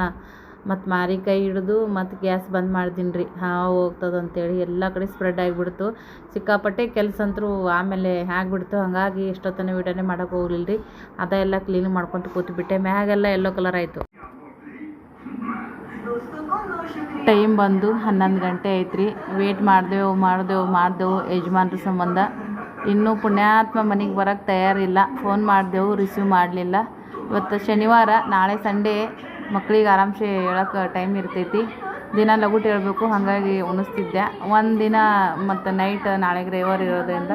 ಮತ್ತು ಮಾರಿ ಹಿಡಿದು ಮತ್ತು ಗ್ಯಾಸ್ ಬಂದ್ ಮಾಡ್ದೀನಿ ರೀ ಹಾವು ಹೋಗ್ತದೆ ಅಂತೇಳಿ ಎಲ್ಲ ಕಡೆ ಸ್ಪ್ರೆಡ್ ಆಗಿಬಿಡ್ತು. ಸಿಕ್ಕಾಪಟ್ಟೆ ಕೆಲಸ ಅಂತೂ ಆಮೇಲೆ ಆಗ್ಬಿಡ್ತು. ಹಾಗಾಗಿ ಎಷ್ಟೊತ್ತನೇ ವಿಡಿಯೋನೇ ಮಾಡೋಕೆ ಹೋಗ್ಲಿಲ್ಲ ರೀ ಅದ ಎಲ್ಲ ಕ್ಲೀನ್ ಮಾಡ್ಕೊಂತ ಕೂತ್ಬಿಟ್ಟೆ. ಮ್ಯಾಗೆಲ್ಲ ಎಲ್ಲೋ ಕಲರ್ ಆಯಿತು. ಟೈಮ್ ಬಂದು ಹನ್ನೊಂದು ಗಂಟೆ ಐತ್ರಿ. ವೇಟ್ ಮಾಡಿದೆವು ಮಾಡಿದೆವು ಮಾಡಿದೆವು. ಯಜಮಾನ್ರ ಸಂಬಂಧ. ಇನ್ನೂ ಪುಣ್ಯಾತ್ಮ ಮನೆಗೆ ಬರೋಕ್ಕೆ ತಯಾರಿಲ್ಲ. ಫೋನ್ ಮಾಡಿದೆವು ರಿಸೀವ್ ಮಾಡಲಿಲ್ಲ. ಇವತ್ತು ಶನಿವಾರ, ನಾಳೆ ಸಂಡೇ. ಮಕ್ಕಳಿಗೆ ಆರಾಮ್ಸೆ ಹೇಳೋಕ್ಕೆ ಟೈಮ್ ಇರ್ತೈತಿ. ದಿನ ಲಗುಟ್ ಹೇಳಬೇಕು, ಹಾಗಾಗಿ ಉಣಿಸ್ತಿದ್ದೆ. ಒಂದು ದಿನ ಮತ್ತು ನೈಟ್ ನಾಳೆಗೆ ರೇವರ್ ಇರೋದ್ರಿಂದ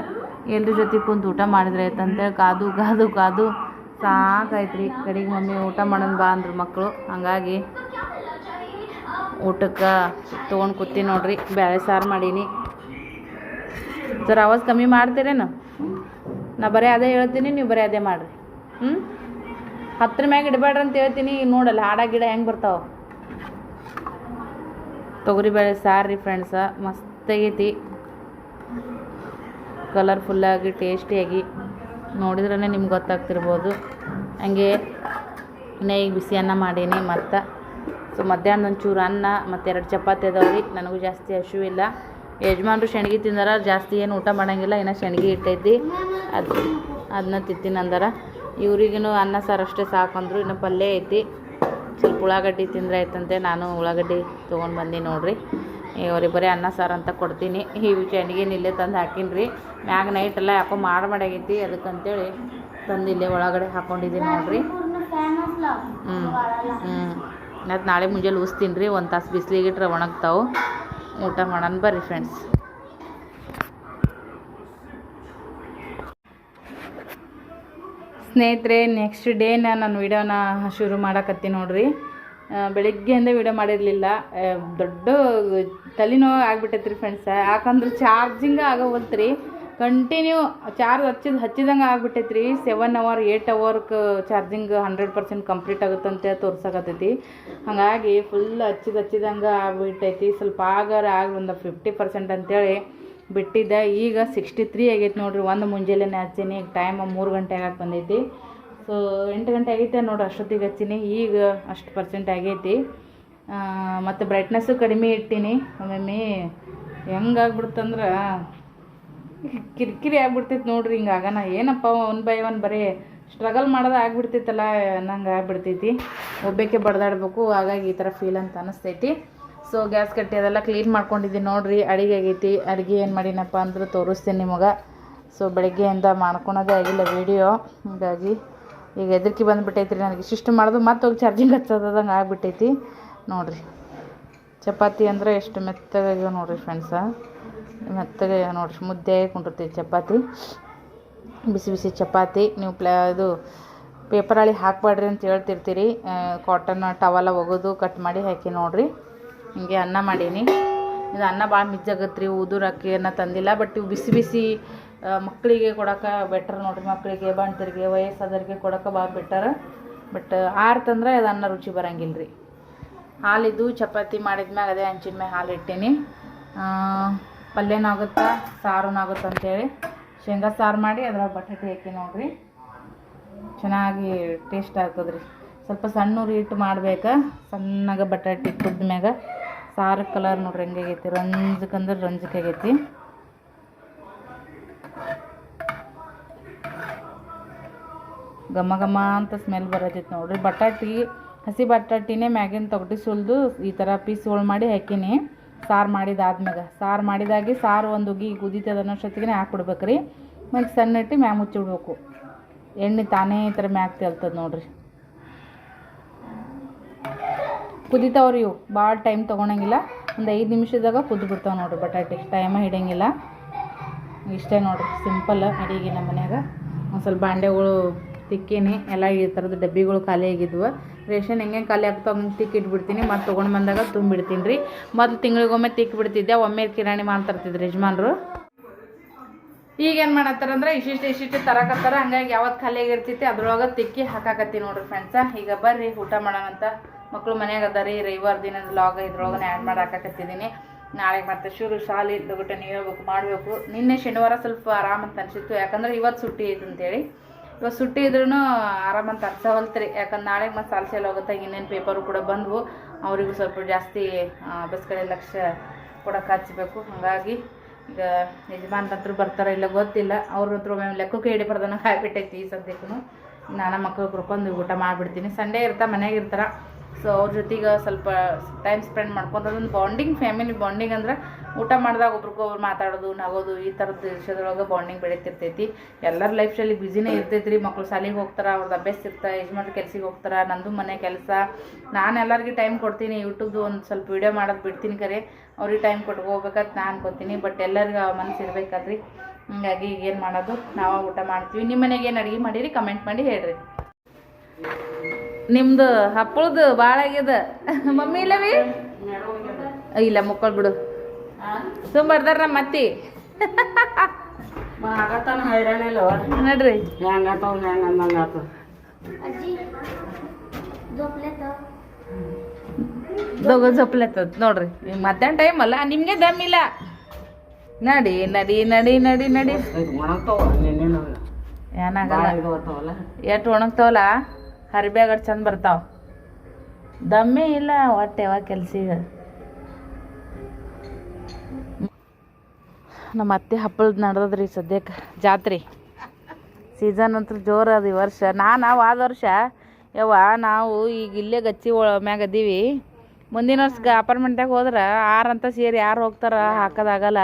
ಎಲ್ಲರ ಜೊತೆ ಕುಂತು ಊಟ ಮಾಡಿದ್ರೆ ಅಂತೇಳಿ ಕಾದು ಕಾದು ಕಾದು. ಸಾಕಾಯ್ತು ರೀ ಕಡೆಗೆ ಮಮ್ಮಿ ಊಟ ಮಾಡೋಣ ಬಾ ಅಂದರು ಮಕ್ಕಳು ಹಾಗಾಗಿ ಊಟಕ್ಕೆ ತೊಗೊಂಡು ಕೂತಿ ನೋಡ್ರಿ. ಬೇಳೆ ಸಾರು ಮಾಡೀನಿ. ಸರ್, ಆವಾಜ್ ಕಮ್ಮಿ ಮಾಡ್ತೀರೇನು? ನಾ ಬರೀ ಅದೇ ಹೇಳ್ತೀನಿ, ನೀವು ಬರೀ ಅದೇ ಮಾಡಿರಿ. ಹ್ಞೂ ಹತ್ತಿರ ಮ್ಯಾಗ ಇಡಬೇಡ್ರಿ ಅಂತ ಹೇಳ್ತೀನಿ ನೋಡಲ್ಲ, ಹಾಡ ಗಿಡ ಹೆಂಗೆ ಬರ್ತಾವ? ತೊಗರಿಬೇಳೆ ಸಾರು ರೀ ಫ್ರೆಂಡ್ಸ ಮಸ್ತಾಗೈತಿ ಕಲರ್ಫುಲ್ಲಾಗಿ ಟೇಸ್ಟಿಯಾಗಿ ನೋಡಿದ್ರೇ ನಿಮ್ಗೆ ಗೊತ್ತಾಗ್ತಿರ್ಬೋದು. ಹಂಗೆ, ನೆಯ್ಗೆ ಬಿಸಿ ಅನ್ನ ಮಾಡೀನಿ ಮತ್ತು. ಸೊ ಮಧ್ಯಾಹ್ನ ಒಂಚೂರು ಅನ್ನ, ಮತ್ತು ಎರಡು ಚಪಾತಿ ಅದಾವೆ ರೀ. ನನಗೂ ಜಾಸ್ತಿ ಹಸಿವಿಲ್ಲ ಯಜಮಾನ್ರು ಶೆಣಗಿ ತಿಂದಾರ, ಜಾಸ್ತಿ ಏನು ಊಟ ಮಾಡೋಂಗಿಲ್ಲ, ಇನ್ನು ಶೆಣಗಿ ಇಟ್ಟೈತಿ. ಅದು ಅದನ್ನ ತಿಂತೀನಿ ಅಂದಾರ. ಇವ್ರಿಗೂ ಅನ್ನ, ಸಾರು ಅಷ್ಟೇ ಸಾಕಂದ್ರು ಇನ್ನು ಪಲ್ಯ ಐತಿ. ಸ್ವಲ್ಪ ಉಳ್ಳಾಗಡ್ಡಿ ತಿಂದ್ರೆ ಆಯ್ತಂತೆ. ನಾನು ಉಳ್ಳಾಗಡ್ಡಿ ತೊಗೊಂಡು ಬಂದೀನಿ ನೋಡ್ರಿ. ಅವ್ರಿಗೆ ಬರೀ ಅನ್ನ, ಸಾರು ಅಂತ ಕೊಡ್ತೀನಿ. ಈ ಶೆಣಗಿನ ಇಲ್ಲೇ ತಂದು ಹಾಕೀನಿ ರೀ. ಮ್ಯಾಗ ನೈಟ್ ಎಲ್ಲ ಯಾಕೋ ಮಾಡಿ ಮಾಡಾಗೈತಿ ಅದಕ್ಕಂತೇಳಿ ತಂದು ಇಲ್ಲೇ ಒಳಗಡೆ ಹಾಕೊಂಡಿದ್ದೀನಿ ನೋಡ್ರಿ. ಹ್ಞೂ ಹ್ಞೂ ಮತ್ತು ನಾಳೆ ಮುಂಜಾನೆ ಉಸ್ತೀನಿ ರೀ, ಒಂದು ತಾಸು ಬಿಸಿಲಿಗೆ ಇಟ್ರೆ ಒಣಗ್ತಾವೆ. ಊಟ ಮಾಡೋಣ ಬರ್ರಿ ಫ್ರೆಂಡ್ಸ್ ಸ್ನೇಹಿತರೆ ನೆಕ್ಸ್ಟ್ ಡೇ ನಾನು ವೀಡಿಯೋನ ಶುರು ಮಾಡಕತ್ತೀನಿ ನೋಡ್ರಿ. ಬೆಳಿಗ್ಗೆಯಿಂದ ವಿಡಿಯೋ ಮಾಡಿರಲಿಲ್ಲ. ದೊಡ್ಡ ತಲೆನೋವು ಆಗಿಬಿಟ್ಟೈತ್ರಿ ಫ್ರೆಂಡ್ಸ ಯಾಕಂದ್ರೆ ಚಾರ್ಜಿಂಗ್ ಆಗೋವಲ್ತು ರೀ ಕಂಟಿನ್ಯೂ ಚಾರ್ಜ್ ಹಚ್ಚಿದ ಹಚ್ಚಿದಂಗೆ ಆಗ್ಬಿಟ್ಟೈತೆ ರೀ ಸೆವೆನ್ ಅವರ್ ಏಯ್ಟ್ ಅವರ್ಗೆ ಚಾರ್ಜಿಂಗ್ ಹಂಡ್ರೆಡ್ ಪರ್ಸೆಂಟ್ ಕಂಪ್ಲೀಟ್ ಆಗುತ್ತಂತೆ ತೋರ್ಸಕತ್ತೈತಿ. ಹಾಗಾಗಿ ಫುಲ್ ಹಚ್ಚಿದ ಹಚ್ಚಿದಂಗೆ ಆಗ್ಬಿಟ್ಟೈತಿ. ಸ್ವಲ್ಪ ಆಗಾರ ಆಗ ಒಂದು ಫಿಫ್ಟಿ ಪರ್ಸೆಂಟ್ ಅಂತೇಳಿ ಬಿಟ್ಟಿದ್ದೆ. ಈಗ ಸಿಕ್ಸ್ಟಿ ತ್ರೀ ಆಗೈತೆ ನೋಡ್ರಿ. ಒಂದು ಮುಂಜಾನೆ ಹಚ್ಚೀನಿ. ಈಗ ಟೈಮ್ ಮೂರು ಗಂಟೆ ಆಗಕ್ಕೆ ಬಂದೈತಿ. ಸೊ ಎಂಟು ಗಂಟೆ ಆಗೈತೆ ನೋಡ್ರಿ ಅಷ್ಟೊತ್ತಿಗೆ ಹಚ್ಚೀನಿ. ಈಗ ಅಷ್ಟು ಪರ್ಸೆಂಟ್ ಆಗೈತಿ. ಮತ್ತು ಬ್ರೈಟ್ನೆಸ್ಸು ಕಡಿಮೆ ಇಟ್ಟೀನಿ. ಒಮ್ಮೊಮ್ಮೆ ಹೆಂಗಾಗ್ಬಿಡ್ತಂದ್ರೆ ಕಿರಿಕಿರಿ ಆಗ್ಬಿಡ್ತೈತೆ ನೋಡ್ರಿ ಹಿಂಗೆ ನಾ ಏನಪ್ಪ ಒನ್ ಬೈ ಒನ್ ಬರೀ ಸ್ಟ್ರಗಲ್ ಮಾಡೋದು ಆಗ್ಬಿಡ್ತಿತ್ತಲ್ಲ, ನಂಗೆ ಆಗ್ಬಿಡ್ತೈತಿ. ಒಬ್ಬಕ್ಕೆ ಬಡ್ದಾಡ್ಬೇಕು, ಹಾಗಾಗಿ ಈ ಥರ ಫೀಲ್ ಅಂತ ಅನಿಸ್ತೈತಿ. ಸೊ ಗ್ಯಾಸ್ ಕಟ್ಟಿ ಅದೆಲ್ಲ ಕ್ಲೀನ್ ಮಾಡ್ಕೊಂಡಿದ್ದೀನಿ ನೋಡ್ರಿ, ಅಡಿಗೆ ಆಗೈತಿ. ಅಡುಗೆ ಏನು ಮಾಡಿನಪ್ಪ ಅಂದ್ರೆ ತೋರಿಸ್ತೀನಿ ನಿಮಗೆ. ಸೊ ಬೆಳಗ್ಗೆಯಿಂದ ಮಾಡ್ಕೊಳೋದೇ ಆಗಿಲ್ಲ ವೀಡಿಯೋ ಹಾಗಾಗಿ ಈಗ ಹೆದರ್ಕಿ ಬಂದುಬಿಟ್ಟೈತ್ರಿ, ನನಗೆ ಇಷ್ಟಿಷ್ಟು ಮಾಡೋದು ಮತ್ತೆ ಹೋಗಿ ಚಾರ್ಜಿಂಗ್ ಹಚ್ಚೋದಂಗೆ ಆಗ್ಬಿಟ್ಟೈತಿ. ನೋಡಿರಿ, ಚಪಾತಿ ಅಂದರೆ ಎಷ್ಟು ಮೆತ್ತಗಾಗ್ಯಾವ ನೋಡಿರಿ ಫ್ರೆಂಡ್ಸ ಮೆತ್ತಗೆ ನೋಡ್ರಿ, ಮುದ್ದೆ ಕುಂಡಿರ್ತೈತಿ ಚಪಾತಿ. ಬಿಸಿ ಬಿಸಿ ಚಪಾತಿ. ನೀವು ಪ್ಲ, ಇದು ಪೇಪರ್ ಹಾಳಿ ಹಾಕ್ಬೇಡ್ರಿ ಅಂತ ಹೇಳ್ತಿರ್ತೀರಿ. ಕಾಟನ್ ಟವಲ ಒಗೆದು ಕಟ್ ಮಾಡಿ ಹಾಕಿ ನೋಡಿರಿ. ಹಿಂಗೆ ಅನ್ನ ಮಾಡೀನಿ. ಇದು ಅನ್ನ ಭಾಳ ಮಿಜ್ಜಾಗತ್ತೆ ರೀ ಉದುರು ಅಕ್ಕಿ ಅನ್ನ ತಂದಿಲ್ಲ. ಬಟ್ ಇವು ಬಿಸಿ ಬಿಸಿ ಮಕ್ಕಳಿಗೆ ಕೊಡೋಕೆ ಬೆಟರ್ ನೋಡಿರಿ. ಮಕ್ಕಳಿಗೆ ಬಂಟರಿಗೆ, ವಯಸ್ಸಾದವ್ರಿಗೆ ಕೊಡೋಕೆ ಭಾಳ ಬೆಟರ್ ಬಟ್ ಆರ್ತಂದ್ರೆ ಅದು ಅನ್ನ ರುಚಿ ಬರಂಗಿಲ್ಲ ರೀ ಹಾಲಿದ್ದು ಚಪಾತಿ ಮಾಡಿದ್ಮ್ಯಾಗ ಅದೇ ಹಂಚಿನ ಮ್ಯಾಗ ಹಾಲು ಇಟ್ಟೀನಿ. ಪಲ್ಯನಾಗುತ್ತಾ? ಸಾರುನಾಗುತ್ತೆ ಅಂತೇಳಿ. ಶೇಂಗಾ ಸಾರು ಮಾಡಿ ಅದ್ರಾಗ ಬಟಾಟೆ ಹಾಕಿ ನೋಡ್ರಿ. ಚೆನ್ನಾಗಿ ಟೇಸ್ಟ್ ಆಗ್ತದ್ರಿ. ಸ್ವಲ್ಪ ಸಣ್ಣ ಇಟ್ಟು ಮಾಡ್ಬೇಕು. ಸಣ್ಣಗೆ ಬಟಾಟೆ ಕುದ್ದ ಮ್ಯಾಗ ಸಾರು ಕಲರ್ ನೋಡ್ರಿ ಹೆಂಗಾಗೈತಿ ರಂಜಕಂದ್ರೆ ರಂಜಕ ಆಗೈತಿ. ಘಮ ಘಮ ಅಂತ ಸ್ಮೆಲ್ ಬರತೈತಿ ನೋಡ್ರಿ. ಬಟಾಟಿ ಹಸಿ ಬಟಾಟಿನೇ ಮ್ಯಾಗಿನ ತೊಗಟಿ ಸುಲಿದು ಈ ಥರ ಪೀಸ್ಗಳು ಮಾಡಿ ಹಾಕೀನಿ. ಸಾರು ಮಾಡಿದಾದ್ಮ್ಯಾಗ ಸಾರು ಮಾಡಿದಾಗಿ ಸಾರು ಒಂದು ಉಗಿ ಕುದೀತದ ಅನ್ನೋಷ್ಟೊತ್ತಿಗೆ ಹಾಕ್ಬಿಡ್ಬೇಕು ರೀ ಮತ್ತು ಸಣ್ಣ ಮ್ಯಾಗ ಮುಚ್ಚಿಡ್ಬೇಕು. ಎಣ್ಣೆ ತಾನೇ ಈ ಥರ ಮ್ಯಾಗ ತೆಲ್ತದೆ ನೋಡ್ರಿ. ಕುದಿತಾವ್ರಿ ಇವು. ಭಾಳ ಟೈಮ್ ತೊಗೊಳಂಗಿಲ್ಲ ಒಂದು ಐದು ನಿಮಿಷದಾಗ ಕುದ್ದು ಬಿಡ್ತಾವೆ ನೋಡ್ರಿ ಬಟಾಟೆ. ಟೈಮ ಹಿಡಿಯಂಗಿಲ್ಲ. ಇಷ್ಟೇ ನೋಡಿರಿ. ಸಿಂಪಲ್ ಅಡಿಗೆ ನಮ್ಮ ಮನ್ಯಾಗ. ಒಂದು ಸ್ವಲ್ಪ ಬಾಂಡೆಗಳು ತಿಕ್ಕೀನಿ. ಎಲ್ಲ ಈ ಥರದ ಡಬ್ಬಿಗಳು ಖಾಲಿ ಆಗಿದ್ವು. ರೇಷನ್ ಹೆಂಗೆ ಖಾಲಿ ಆಗ್ತಾವ ಹಂಗೆ ತಿಕ್ಕಿಟ್ಬಿಡ್ತೀನಿ. ಮತ್ತು ತೊಗೊಂಡು ಬಂದಾಗ ತುಂಬಿಡ್ತೀನಿ ರೀ ಮೊದಲು ತಿಂಗಳಿಗೊಮ್ಮೆ ತಿಕ್ಕಿ ಬಿಡ್ತಿದ್ದೆ ಒಮ್ಮೆ ಕಿರಾಣಿ ಯಜಮಾನ್ರು. ಈಗ ಏನು ಮಾಡತ್ತಾರಂದ್ರೆ ಇಷ್ಟಿಷ್ಟು ಇಷ್ಟಿಷ್ಟು ತರಕತ್ತಾರ. ಹಂಗಾಗಿ ಯಾವತ್ತು ಖಾಲಿ ಆಗಿರ್ತೈತಿ ಅದ್ರೊಳಗೆ ತಿಕ್ಕಿ ಹಾಕಾಕತ್ತಿ ನೋಡ್ರಿ ಫ್ರೆಂಡ್ಸ ಈಗ ಬರ್ರಿ, ಊಟ ಮಾಡೋಣಂತ ಮಕ್ಕಳು ಮನೆಯಾಗ ಅದ ರೀ ರವಿವಾರ ದಿನದ ಲಾಗ್ ಇದ್ರೊಳಗೆ ಆ್ಯಡ್ ಮಾಡಿ ಹಾಕಾಕತ್ತಿದ್ದೀನಿ ನಾಳೆ ಮತ್ತೆ ಶುರು ಶಾಲೆ ತಗೊಟ್ಟೆ ನೀವು ಹೇಳ್ಬೇಕು, ಮಾಡಬೇಕು. ನಿನ್ನೆ ಶನಿವಾರ ಸ್ವಲ್ಪ ಆರಾಮ ಅಂತ ಅನ್ಸಿತ್ತು. ಯಾಕಂದ್ರೆ ಇವತ್ತು ಸುಟ್ಟಿ ಐತೆ ಅಂತೇಳಿ. ಇವತ್ತು ಸುಟ್ಟಿ ಇದ್ರೂ ಆರಾಮಂತ ಅಂತ ಅನ್ಸವಲ್ತ್ರಿ ಯಾಕಂದ್ರೆ ನಾಳೆ ಮತ್ತೆ ಸಾಲ್ ಸೇಲ್ ಹೋಗುತ್ತೆ, ಇನ್ನೇನು ಪೇಪರು ಕೂಡ ಬಂದವು. ಅವರಿಗೂ ಸ್ವಲ್ಪ ಜಾಸ್ತಿ ಬಸ್ ಕಡೆ ಲಕ್ಷ ಕೊಡಕ್ಕೆ ಹಚ್ಚಬೇಕು ಹಾಗಾಗಿ ಈಗ ಯಜಮಾನ್ರಂತರು ಬರ್ತಾರ ಇಲ್ಲ ಗೊತ್ತಿಲ್ಲ. ಅವ್ರ ಹತ್ರ ಒಮ್ಮೆ ಲೆಕ್ಕಕ್ಕೆ ಹಿಡಿ ಬರ್ದಂಗೆ ಆಗ್ಬಿಟ್ಟೈತಿ ಈ ಸದ್ಯಕ್ಕೂ ನಾನು ಮಕ್ಕಳು ಕರ್ಕೊಂಡು ಊಟ ಮಾಡಿಬಿಡ್ತೀನಿ. ಸಂಡೇ ಇರ್ತಾ ಮನೆಗೆ ಇರ್ತಾರ. ಸೊ ಅವ್ರ ಜೊತೆಗೆ ಸ್ವಲ್ಪ ಟೈಮ್ ಸ್ಪೆಂಡ್ ಮಾಡ್ಕೊಂಡು ಅದೊಂದು ಬಾಂಡಿಂಗ್ ಫ್ಯಾಮಿಲಿ ಬಾಂಡಿಂಗ್ ಅಂದ್ರೆ ಊಟ ಮಾಡಿದಾಗ ಒಬ್ರಿಗೊಬ್ರು ಮಾತಾಡೋದು, ನಗೋದು, ಈ ಥರದ ವಿಷಯದೊಳಗೆ ಬಾಂಡಿಂಗ್ ಬೆಳೀತಿರ್ತೈತಿ. ಎಲ್ಲರ ಲೈಫ್ ಸ್ಟೈಲಿ ಬ್ಯುಸಿನೇ ಇರ್ತೈತಿ ರೀ ಮಕ್ಕಳು ಶಾಲೆಗೆ ಹೋಗ್ತಾರೆ ಅವ್ರದ್ದು ಅಭ್ಯಾಸ ಇರ್ತಾರೆ ಯಜಮಾನ್ರು ಕೆಲ್ಸಿಗೆ ಹೋಗ್ತಾರೆ, ನಂದು ಮನೆ ಕೆಲಸ. ನಾನು ಎಲ್ಲರಿಗೆ ಟೈಮ್ ಕೊಡ್ತೀನಿ ಯೂಟ್ಯೂಬ್ದು ಒಂದು ಸ್ವಲ್ಪ ವೀಡಿಯೋ ಮಾಡೋದು ಬಿಡ್ತೀನಿ ಕರೆ. ಅವ್ರಿಗೆ ಟೈಮ್ ಕೊಟ್ಕೋಬೇಕಂತ ನಾನು ಅನ್ಕೋತೀನಿ ಬಟ್ ಎಲ್ಲರಿಗೂ ಮನಸ್ಸು ಇರಬೇಕಾದ್ರಿ. ಹಿಂಗಾಗಿ ಏನು ಮಾಡೋದು, ನಾವು ಊಟ ಮಾಡ್ತೀವಿ. ನಿಮ್ಮ ಮನೆಗೆ ಏನು ಅಡುಗೆ ಮಾಡಿರಿ ಕಮೆಂಟ್ ಮಾಡಿ ಹೇಳ್ರಿ. ನಿಮ್ದು ಹಪ್ಪಳದು ಭಾಳ ಆಗ್ಯದ ಮಮ್ಮಿ ಇಲ್ಲವಿ ಇಲ್ಲ ಮುಕ್ಕಳ್ ಬಿಡು. ತುಂಬ ಬರ್ದಾರ ನಮ್ಮ ನಡ್ರಿ. ಆತು ದೊಗ ಜಪ್ಲತ್ತದ ನೋಡ್ರಿ. ಮಧ್ಯಾಹ್ನ ಟೈಮ್ ಅಲ್ಲ ನಿಮ್ಗೆ ದಮ್ ಇಲ್ಲ. ನಡಿ ನಡಿ ನಡಿ ನಡಿ ನಡಿ. ಏನಾಗಲ್ಲ ಎಷ್ಟು ಒಣಗ್ತಾವಲ್ಲ? ಹರಿಬ್ಯಾಗಡ್ ಚಂದ ಬರ್ತಾವ. ದಮ್ಮಿ ಇಲ್ಲ ಒಟ್ಟು ಯಾವಾಗ ಕೆಲ್ಸಿಗ ನಮ್ಮ ಅತ್ತೆ ಹಪ್ಪಳದ ನಡ್ದದ್ರಿ ಸದ್ಯಕ್ಕೆ ಜಾತ್ರೆ. ಸೀಸನ್ ಅಂತೂ ಜೋರು ಅದು ಈ ವರ್ಷ. ನಾನು ಆದ ವರ್ಷ, ಯವ್ವ, ನಾವು ಈಗ ಇಲ್ಲೇ ಗಚ್ಚಿ ಮ್ಯಾಗ ಅದೀವಿ. ಮುಂದಿನ ವರ್ಷ ಅಪಾರ್ಟ್ಮೆಂಟ್ದಾಗ ಹೋದ್ರೆ ಆರಂತ ಸೇರಿ ಯಾರು ಹೋಗ್ತಾರ ಹಾಕೋದಾಗಲ್ಲ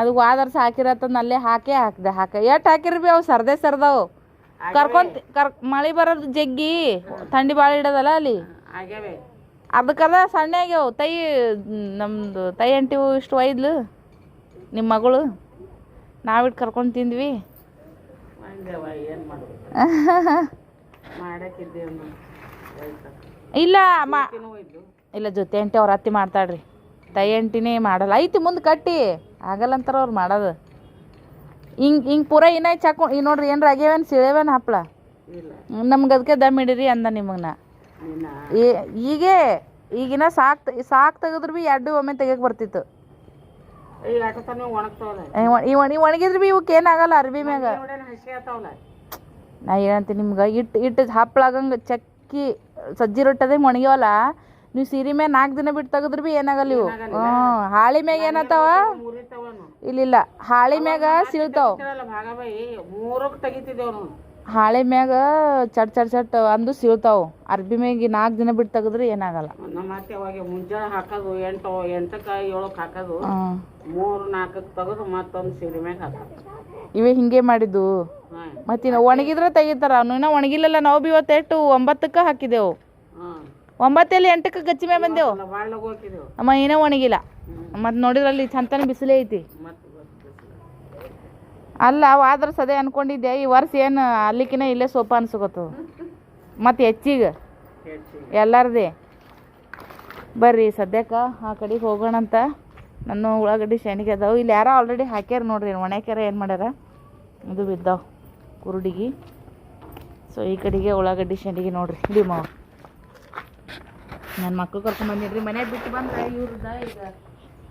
ಅದು ಹೋದ ವರ್ಷ ಹಾಕಿರತ್ತಂದು ಅಲ್ಲೇ ಹಾಕೇ ಹಾಕಿದೆ, ಹಾಕ. ಎಷ್ಟು ಹಾಕಿರಿ ಬಿ ಅವು? ಸರ್ದೇ ಸರ್ದವು. ಕರ್ಕೊಂತ ಕರ್ ಮಳೆ ಬರೋದು ಜಗ್ಗಿ ಥಂಡಿ ಭಾಳ ಇಡದಲ್ಲ ಅಲ್ಲಿ? ಆಗ್ಯಾವೆ ಅದಕ್ಕದ ಸಣ್ಣ ಆಗ್ಯಾವ ತೈ ನಮ್ಮದು ತೈ ಅಂಟಿವು ಇಷ್ಟು ಒಯ್ದ್ಲು ನಿಮ್ಮ ಮಗಳು. ನಾವಿಟ್ಟು ಕರ್ಕೊಂಡು ತಿಂದ್ವಿ. ಇಲ್ಲ ಇಲ್ಲ ಜೊತೆ ಅಂಟಿ ಅವ್ರ ಅತ್ತಿ ಮಾಡ್ತಾಳ್ರಿ. ತೈ ಅಂಟಿನೇ ಮಾಡಲ್ಲ. ಐತಿ ಮುಂದೆ ಕಟ್ಟಿ. ಆಗಲ್ಲ ಅಂತಾರ ಅವ್ರು ಮಾಡೋದು. ಹಿಂಗೆ ಹಿಂಗೆ ಪೂರ ಇನ್ನ ಚಾಕು ಈ ನೋಡ್ರಿ ಏನ್ರ ಆಗ್ಯಾವೇನು ಸಿಳೇವೇನು ಹಪ್ಳ? ನಮ್ಗ ಅದಕ್ಕೆ ದಮ್ ಹಿಡೀರಿ ಅಂದ ನಿಮಗೆ ನಾ ಈಗೇ ಈಗಿನ ಸಾಕ್ ಸಾಕ್ ತೆಗೆದ್ರು ಬಿ ಎರಡು ಒಮ್ಮೆ ತೆಗಿಯಕ್ಕೆ ಬರ್ತಿತ್ತು. ಇವ ಒಣಗಿದ್ರೆ ಬಿ ಇವಕ್ಕೆ ಏನಾಗಲ್ಲ ಅರ್ಬಿ ಮ್ಯಾಗ. ನಾ ಏನಂತೀನಿ ನಿಮ್ಗೆ ಇಟ್ಟು ಇಟ್ಟು ಹಪ್ಪಳಾಗಂಗೆ ಚಕ್ಕಿ ಸಜ್ಜಿ ರೊಟ್ಟದೆ ಒಣಗ್ಯವಲ್ಲ ನೀವು ಸೀರೆ ಮ್ಯಾಗ ನಾಲ್ಕು ದಿನ ಬಿಟ್ಟು ತೆಗೆದ್ರು ಬಿ ಏನಾಗಲ್ಲ ಇವು. ಹಾಳಿ ಮ್ಯಾಗ ಏನತ್ತಾವ ಇಲ್ಲಿಲ್ಲ. ಹಾಳಿ ಮ್ಯಾಗ ಸೀಳ್ತಾವ ಮೂರಕ್ಕೆ ತೆಗಿತಿದ್ದೇವ್ ನಾವು ಹಾಳಿ ಮ್ಯಾಗ ಚಟ್ ಚಟ್ ಚಟ್ ಅಂದು ಸಿಳ್ತಾವು ಅರ್ಬಿ ಮ್ಯಾಗ ನಾಲ್ಕು ದಿನ ಬಿಟ್ಟು ತೆಗೆದ್ರೆ ಏನಾಗಲ್ಲ. ನಮ್ಮ ಅತ್ತೆ ಅವಾಗ ಮುಂಜಾನೆ ಹಾಕೋದು ಎಂಟು ಎಂಟಕ್ಕೆ ಏಳಕ್ಕೆ ಹಾಕೋದು. ಮೂರು ನಾಲ್ಕಕ್ಕೆ ತೆಗೆದು ಮತ್ತೊಂದು ಸೀರೆ ಮ್ಯಾಗ ಹಾಕೋದು ಇವೇ ಹಿಂಗೆ ಮಾಡಿದ್ದು. ಮತ್ತಿನ ಒಣಗಿದ್ರೆ ತೆಗಿತಾರ. ಒಣಗಿಲ್ಲ ಇನ್ನೂ ಒಣಗಿಲ್ಲಲ್ಲ. ನಾವು ಬಿ ಇವತ್ತು ಎಷ್ಟು ಒಂಬತ್ತಕ್ಕೆ ಹಾಕಿದೆವು. ಒಂಬತ್ತಲ್ಲಿ ಎಂಟಕ್ಕೆ ಗಚ್ಚಿ ಮೇಲೆ ಬಂದೆವು. ಅಮ್ಮ ಏನೋ ಒಣಗಿಲ್ಲ. ಮತ್ತು ನೋಡಿದ್ರಲ್ಲಿ ಚಂತನ ಬಿಸಿಲೇ ಐತಿ. ಅಲ್ಲ ಆದ್ರೆ ಸದೇ ಅನ್ಕೊಂಡಿದ್ದೆ ಈ ವರ್ಷ ಏನು ಅಲ್ಲಿಕಿನ ಇಲ್ಲೇ ಸೋಪ ಅನ್ಸ್ಕೊತದ ಮತ್ತು ಹೆಚ್ಚಿಗೆ. ಎಲ್ಲಾರದೆ. ಬರ್ರಿ ಸದ್ಯಕ್ಕ ಆ ಕಡೆಗೆ ಹೋಗೋಣಂತ. ನನ್ನ ಉಳ್ಳಾಗಡ್ಡಿ ಶೆಣಿಗೆ ಅದಾವೆ. ಇಲ್ಲಿ ಯಾರೋ ಆಲ್ರೆಡಿ ಹಾಕ್ಯಾರ ನೋಡ್ರಿ ಒಣಕ್ಯಾರ ಏನು ಮಾಡ್ಯಾರ? ಇದು ಬಿದ್ದಾವೆ ಕುರುಡಿಗೆ. ಸೊ ಈ ಕಡೆಗೆ ಉಳ್ಳಾಗಡ್ಡಿ ಶೆಣಿಗೆ ನೋಡ್ರಿ ಇಲ್ಲಿ ಮಾವ ನನ್ನ ಮಕ್ಳು ಕರ್ಕೊಂಡು ಬಂದಿದ್ರಿ ಮನೆ ಬಿಟ್ಟು ಬಂದ ಇವ್ರದ ಈಗ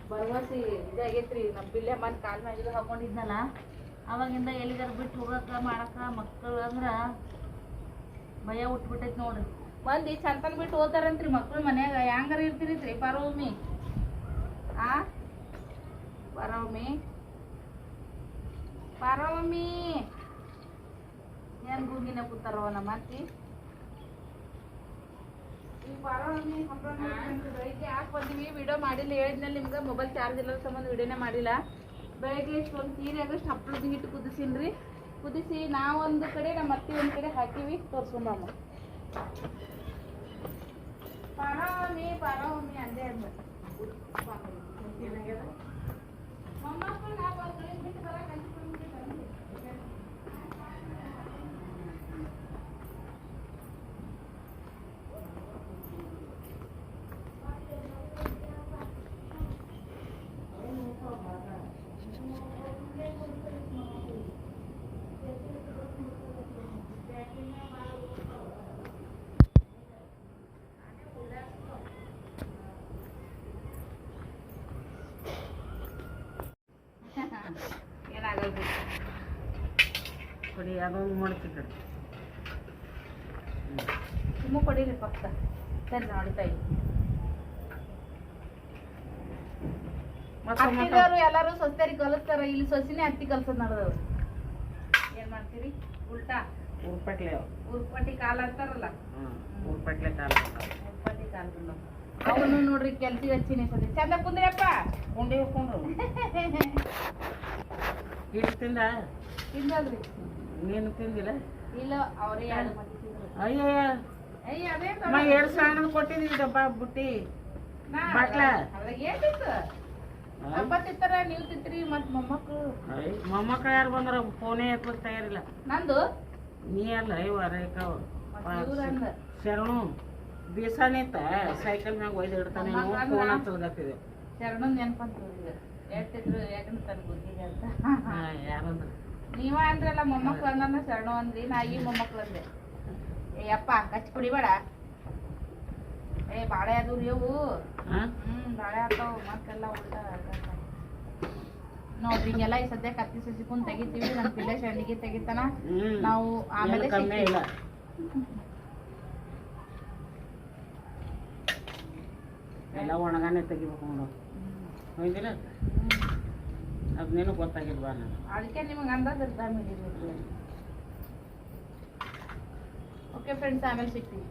ಬರವಸಿ ಇದಾಗೈತ್ರಿ. ನಮ್ಮ ಬಿಲ್ಲೆ ಮನ್ ಕಾಲ್ ಮ್ಯಾಗ ಹಾಕೊಂಡಿದ್ನಲ್ಲ, ಅವಾಗಿಂದ ಎಲ್ಲಿಗಾರ ಬಿಟ್ಟು ಹೋಗಕ್ಕ ಮಾಡಕ್ಕ ಮಕ್ಕಳು ಅಂದ್ರ ಭಯ ಉಟ್ಬಿಟ್ಟೈತಿ ನೋಡ್ರಿ ಮಂದಿ ಚಂತನ ಬಿಟ್ಟು ಓದ್ತಾರಂತ್ರಿ ಮಕ್ಕಳು ಮನ್ಯಾಗ, ಹ್ಯಾಂಗಾರ ಇರ್ತಿರಿತ್ರಿ ಪರವಮಿ ಆ? ಪರವಮಿ ಪರವಮಿ ಏನ್ ಗುಂಗಿನ ಕೂತಾರವ ನಮ್ಮ ಅತ್ತಿ ಬೆಳಿಗ್ಗೆ ಯಾಕೆ ಬಂದ್ವಿ? ವಿಡಿಯೋ ಮಾಡಿಲ್ಲ ಹೇಳಿದ್ನಲ್ಲಿ ನಿಮ್ಗೆ ಮೊಬೈಲ್ ಚಾರ್ಜ್ ಇಲ್ಲದ ಸಂಬಂಧ ವಿಡಿಯೋನೇ ಮಾಡಿಲ್ಲ. ಬೆಳಗ್ಗೆ ಇಷ್ಟೊಂದು ಸೀರೆ ಆಗಷ್ಟು ಹಪ್ಪಳದ ಹಿಟ್ಟು ಕುದಿಸಿನ್ರಿ. ಕುದಿಸಿ ನಾವೊಂದು ಕಡೆ ನಮ್ಮ ಅತ್ತಿ ಒಂದು ಕಡೆ ಹಾಕಿವಿ ತೋರ್ಸ್ಕೊಂಬಮ್ಮ ಪಾರವಮ್ಮಿ ಪಾರವಮ್ಮಿ ಅಂದೇ ಅಂದ ಮೊಮ್ಮಕ್ಕಳು ನಾವು ಒಂದ್ ಕಡೆ ಬಿಟ್ಟು ಬರಕ್ಕೆ ಅಂಜ್ಕೊಂಡ್ಬಿಟ್ಟಿದ್ದಾರೆ. ಏನಾಗಲ್ಲ ಬಿಡಿ. ಅದೊಂದು ಮಾಡ್ತಿದ್ದೆ ತುಂಬ ಕೊಡಿರಿ ಪಕ್ಕ. ಸರಿ ನೋಡ್ತಾ ಇದ್ದೀವಿ ಎಲ್ಲಾರು ಸೊಸ್ತೇರಿ ಕಲಿಸ್ತಾರ. ಇಲ್ಲಿ ಸೊಸಿನೇ ಹತ್ತಿ ಕಲ್ಸೋದ್ ನಡೆದವ್ರು ಏನ್ ಮಾಡ್ತೀರಿ? ಉಲ್ಟಾ? ಉರ್ಪಟ್ಲೆ ಉರ್ಪಟ್ಟಿ ಕಾಲ ಅಂತಾರಲ್ಲ ಉರ್ಪಟ್ಲೆ ಕಾಲ ಉರ್ಪಟ್ಟಿ ಕಾಲ ಅವನು ನೋಡ್ರಿ ಕೆಲ್ಸಿ ಹಚ್ಚಿನಿ ಸತಿ ಚಂದ ಕುಂದ್ರಪ್ಪ ಉಂಡೆ ಹೋಗ್ಕೊಂಡ್ರು ಹಿಟ್ಟು ತಿಂದ. ತಿಂದಲ್ರಿ ನೀನು ತಿಂದಿಲ್ಲ? ಇಲ್ಲ ಅವರೇ ಅಯ್ಯಯ್ಯ ಮ ಎರಡು ಸಾವಿರ ಕೊಟ್ಟಿದ್ದೀನಿ ಡಬ್ಬ ಬುಟ್ಟಿ. ಬಾಟ್ಲ? ನೀವು ತಿಂತ್ರಿ ಮತ್ ಮೊಮ್ಮಕ್ಳು ಅಯ್ಯ ಮೊಮ್ಮಕ್ಳು ಯಾರು ಬಂದ್ರ ಫೋನೇ ಎತ್ತಲಿಕ್ಕೆ ತಯಾರಿಲ್ಲ. ನಂದು? ನೀ ಅಲ್ಲ ಇವ ರೇಖಾವ್. ಶರಣು ಬೀಸಾನಿತ್ತ ಸೈಕಲ್ ಮ್ಯಾಗ ಒಯ್ದು ಇಡ್ತಾನೆ ಫೋನ್ ಹಚ್ಚಲ್ಗತ್ತಿದೆ. ಶರಣು ನೆನ್ಪಂತ ಎಷ್ಟಿದ್ರು ಯಾಕಂತ ಯಾರಂದ್ರ. ನೀವ ಅಂದ್ರಲ್ಲ ಮೊಮ್ಮಕ್ಳು ಅಂದ ಶರಣು ಅಂದ್ರಿ ನಾ ಈ ಮೊಮ್ಮಕ್ಳು ಅಂದೆ. ಏ ಅಪ್ಪ ಕಚ್ಚಿ ಕುಡಿಬೇಡ. ಏ ಬಾಳೆ ಅದು ಇವು ಹ್ಮ್ ಬಾಳೆ ಆಗ್ತಾವ ಮತ್ತೆಲ್ಲ ಉಲ್ಟಾ. ನೋಡ್ರಿ ಹಿಂಗೆಲ್ಲ ಈ ಸದ್ಯ ಕತ್ತಿ ಸಸಿಕೊಂಡ್ ತೆಗಿತೀವಿ ನಮ್ ಪಿಲ್ಲೆ ಶಣ್ಣಿಗೆ ತೆಗಿತಾನ. ನಾವು ಆಮೇಲೆ ಎಲ್ಲ ಒಣಗಾನೆ ತೆಗಿಬೇಕು ನೋಡು. ಹೋಯ್ದಿಲ್ಲ ಅದು ನಿನಗೆ ಗೊತ್ತಾಗಿಲ್ವಾ ನಾನು ಅದಕ್ಕೆ ನಿಮಗೆ ಅಂದಾಜು ಅರ್ಥ ಓಕೆ ಫ್ರೆಂಡ್ಸ್ ಆಮೇಲೆ ಸಿಗ್ತೀವಿ